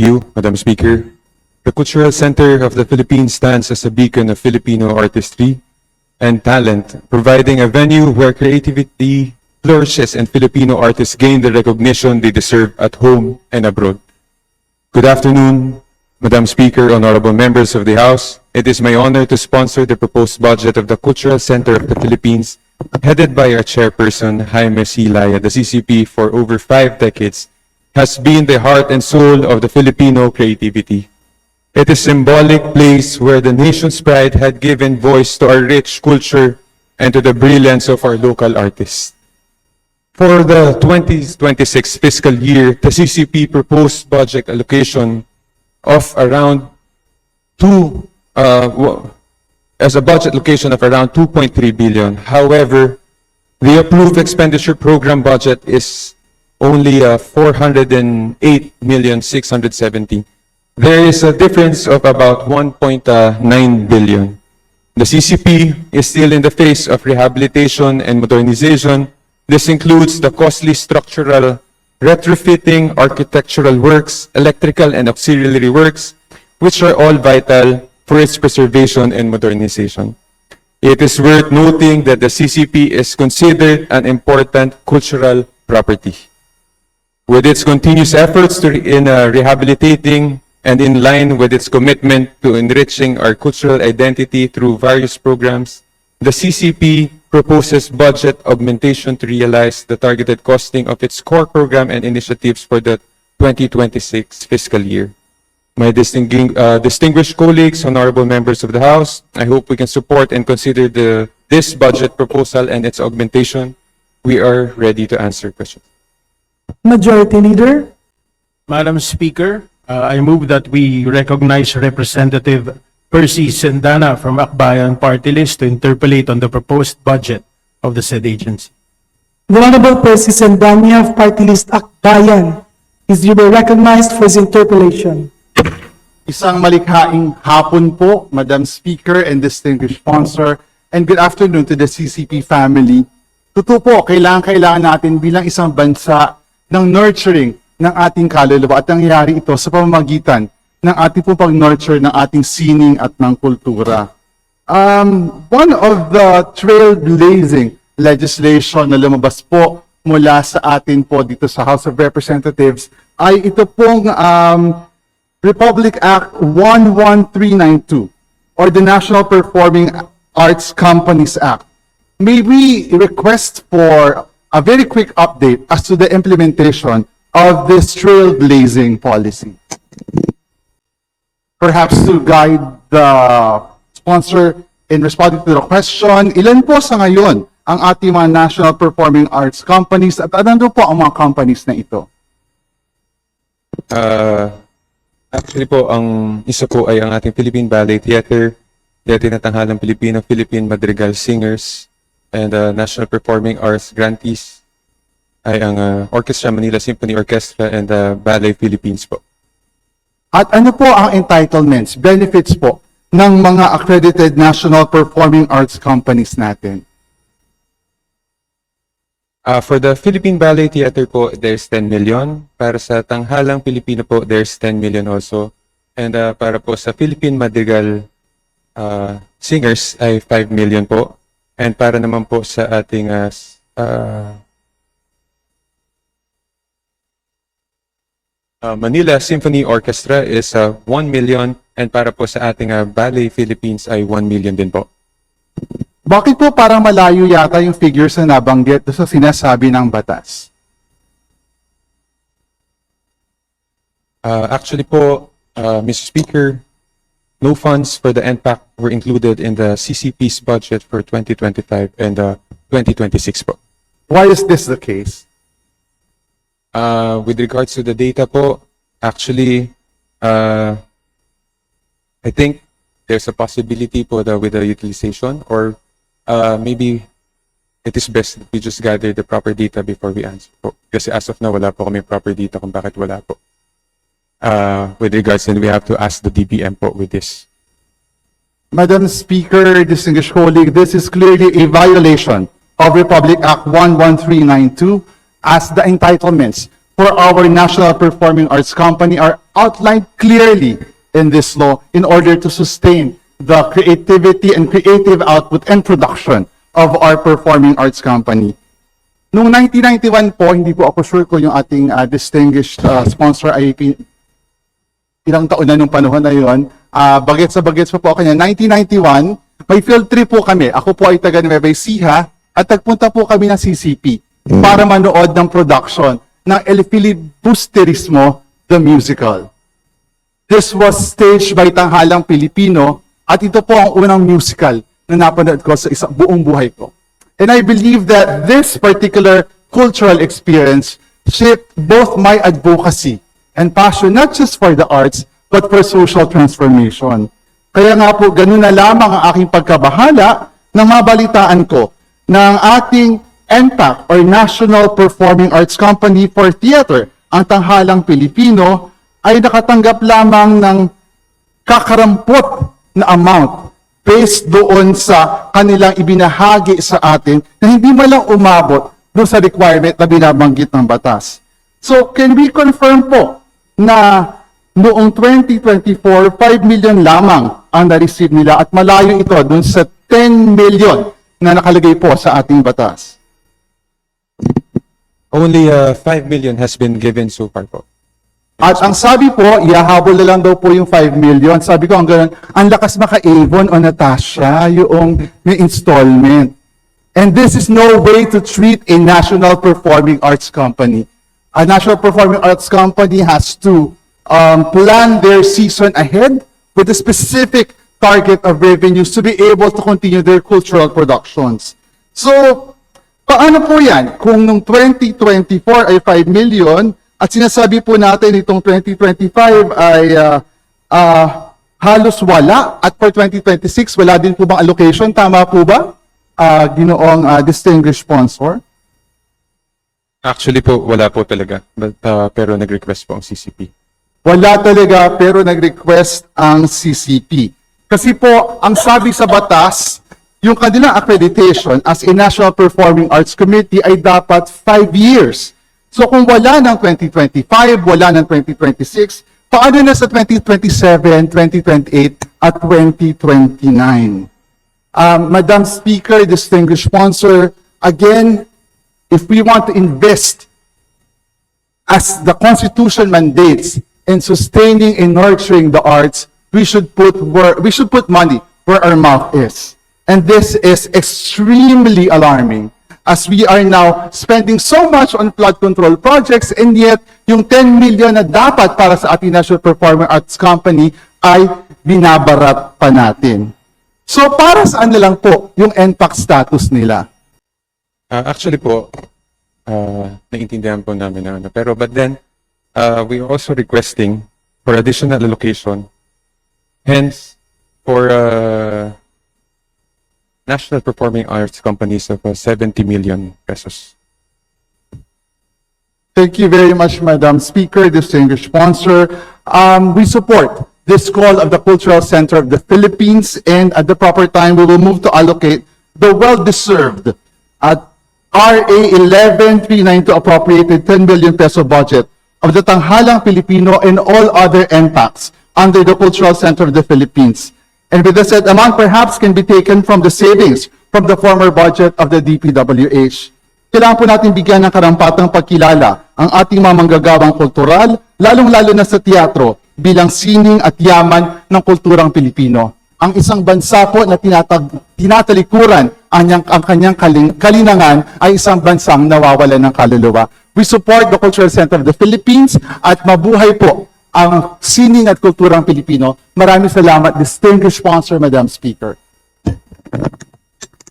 You, Madam Speaker. The Cultural Center of the Philippines stands as a beacon of Filipino artistry and talent, providing a venue where creativity flourishes and Filipino artists gain the recognition they deserve at home and abroad. Good afternoon, Madam Speaker, honorable members of the House. It is my honor to sponsor the proposed budget of the Cultural Center of the Philippines, headed by our chairperson, Jaime C. Laya. The CCP, for over five decades, has been the heart and soul of the Filipino creativity. It is symbolic place where the nation's pride had given voice to our rich culture and to the brilliance of our local artists. For the 2026 fiscal year, the CCP proposed budget allocation of around two, uh, as a budget allocation of around 2.3 billion. However, the approved expenditure program budget is only uh, 408 million 670. There is a difference of about 1.9 billion. The CCP is still in the phase of rehabilitation and modernization. This includes the costly structural retrofitting, architectural works, electrical and auxiliary works, which are all vital for its preservation and modernization. It is worth noting that the CCP is considered an important cultural property. With its continuous efforts to re- in uh, rehabilitating and in line with its commitment to enriching our cultural identity through various programs, the CCP proposes budget augmentation to realize the targeted costing of its core program and initiatives for the 2026 fiscal year. My distinguished, uh, distinguished colleagues, honorable members of the House, I hope we can support and consider the, this budget proposal and its augmentation. We are ready to answer questions. Majority Leader, Madam Speaker, uh, I move that we recognize Representative Percy Sendana from Akbayan Party List to interpolate on the proposed budget of the said agency. the Honorable Percy Sandania of Party List Akbayan is duly recognized for his interpellation. Isang malikhaing hapon po, Madam Speaker and distinguished sponsor, and good afternoon to the CCP family. Totoo po, kailangan-kailangan natin bilang isang bansa ng nurturing ng ating kaluluwa at nangyayari ito sa pamamagitan ng ating po pag-nurture ng ating sining at ng kultura. Um, one of the trailblazing legislation na lumabas po mula sa atin po dito sa House of Representatives ay ito pong um, Republic Act 11392 or the National Performing Arts Companies Act. May we request for a very quick update as to the implementation of this trailblazing policy? Perhaps to guide the sponsor in responding to the question, ilan po sa ngayon ang ating mga national performing arts companies at ano po ang mga companies na ito? Uh, actually po, ang isa po ay ang ating Philippine Ballet Theater, the tinatanghalang Filipino Philippine Madrigal Singers, and uh, National Performing Arts Grantees ay ang uh, Orchestra Manila Symphony Orchestra and uh, Ballet Philippines po. At ano po ang entitlements, benefits po ng mga accredited national performing arts companies natin? Uh, for the Philippine Ballet Theater po, there's 10 million. Para sa Tanghalang Pilipino po, there's 10 million also. And uh, para po sa Philippine Madrigal uh, Singers ay 5 million po. And para naman po sa ating uh, uh, uh, Manila Symphony Orchestra is uh, 1 million. And para po sa ating uh, Ballet Philippines ay 1 million din po. Bakit po parang malayo yata yung figures na nabanggit sa sinasabi ng batas? Uh, actually po, uh, Mr. Speaker, no funds for the NPAC were included in the CCP's budget for 2025 and uh, 2026 po. Why is this the case? Uh, with regards to the data po, actually, uh, I think there's a possibility po the, with the utilization or uh, maybe it is best that we just gather the proper data before we answer po. Kasi as of now, wala po kami proper data kung bakit wala po. Uh, with regards and we have to ask the DBM with this. Madam Speaker, distinguished colleague, this is clearly a violation of Republic Act 11392 as the entitlements for our National Performing Arts Company are outlined clearly in this law in order to sustain the creativity and creative output and production of our Performing Arts Company. Noong 1991 po, hindi po ako sure kung yung ating uh, distinguished uh, sponsor ay ilang taon na nung panahon na yun. Ah, bagets sa bagets pa po ako niya. 1991, may field trip po kami. Ako po ay taga Nueva Ecija at nagpunta po kami ng CCP para manood ng production ng El Filibusterismo, the musical. This was staged by Tanghalang Pilipino at ito po ang unang musical na napanood ko sa isang buong buhay ko. And I believe that this particular cultural experience shaped both my advocacy and passion not just for the arts but for social transformation. Kaya nga po, ganun na lamang ang aking pagkabahala nang mabalitaan ko na ang ating NPAC or National Performing Arts Company for Theater, ang tanghalang Pilipino, ay nakatanggap lamang ng kakarampot na amount based doon sa kanilang ibinahagi sa atin na hindi man lang umabot doon sa requirement na binabanggit ng batas. So, can we confirm po na noong 2024, 5 million lamang ang na-receive nila at malayo ito doon sa 10 million na nakalagay po sa ating batas? Only uh, 5 million has been given so far po. At ang sabi po, ihahabol na lang daw po yung 5 million. Sabi ko, ang ganun, ang lakas maka-Avon o Natasha, yung may installment. And this is no way to treat a national performing arts company. A national performing arts company has to um, plan their season ahead with a specific target of revenues to be able to continue their cultural productions. So, Paano po yan? Kung nung 2024 ay 5 million at sinasabi po natin itong 2025 ay ah, ah, halos wala at for 2026 wala din po bang allocation? Tama po ba? Ah, ginoong ah, distinguished sponsor? Actually po, wala po talaga. But, uh, pero nag-request po ang CCP. Wala talaga pero nag-request ang CCP. Kasi po, ang sabi sa batas, yung kanilang accreditation as a National Performing Arts Committee ay dapat 5 years. So kung wala ng 2025, wala ng 2026, paano na sa 2027, 2028, at 2029? Um, Madam Speaker, distinguished sponsor, again, if we want to invest as the Constitution mandates in sustaining and nurturing the arts, we should put where, we should put money where our mouth is. And this is extremely alarming as we are now spending so much on flood control projects and yet yung 10 million na dapat para sa ating National Performing Arts Company ay binabarat pa natin. So para saan na lang po yung NPAC status nila? Uh, actually po, uh, naintindihan po namin na ano. Pero but then, uh, we are also requesting for additional allocation. Hence, for uh, National Performing Arts Companies of uh, 70 million pesos. Thank you very much, Madam Speaker, distinguished sponsor. Um, we support this call of the Cultural Center of the Philippines, and at the proper time, we will move to allocate the well-deserved RA 1139 to appropriated 10 billion peso budget of the Tanghalang Filipino and all other NPACs under the Cultural Center of the Philippines. And with the said amount perhaps can be taken from the savings from the former budget of the DPWH. Kailangan po natin bigyan ng karampatang pagkilala ang ating mga manggagawang kultural, lalong-lalo na sa teatro, bilang sining at yaman ng kulturang Pilipino. Ang isang bansa po na tinatag, tinatalikuran ang, niyang- ang kanyang kaling, kalinangan ay isang bansang nawawalan ng kaluluwa. We support the Cultural Center of the Philippines at mabuhay po ang sining at kulturang Pilipino. Maraming salamat, distinguished sponsor, Madam Speaker.